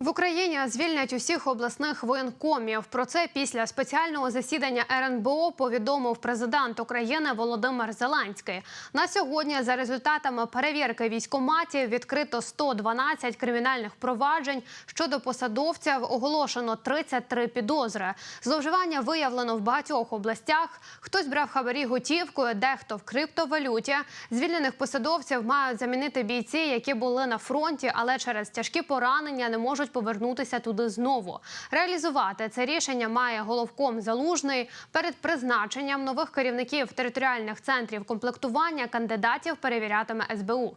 В Україні звільнять усіх обласних воєнкомів. Про це після спеціального засідання РНБО повідомив президент України Володимир Зеленський. На сьогодні, за результатами перевірки військоматів, відкрито 112 кримінальних проваджень. Щодо посадовців оголошено 33 підозри. Зловживання виявлено в багатьох областях. Хтось брав хабарі готівкою, дехто в криптовалюті. Звільнених посадовців мають замінити бійці, які були на фронті, але через тяжкі поранення не можуть повернутися туди знову. Реалізувати це рішення має головком залужний перед призначенням нових керівників територіальних центрів комплектування кандидатів перевірятиме СБУ.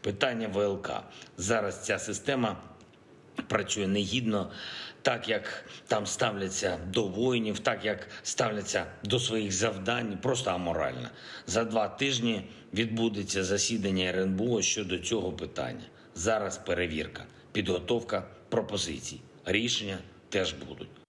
Питання ВЛК. Зараз ця система працює негідно, так як там ставляться до воїнів, так як ставляться до своїх завдань, просто аморально. За два тижні відбудеться засідання РНБО щодо цього питання. Зараз перевірка, підготовка пропозицій. Рішення теж будуть.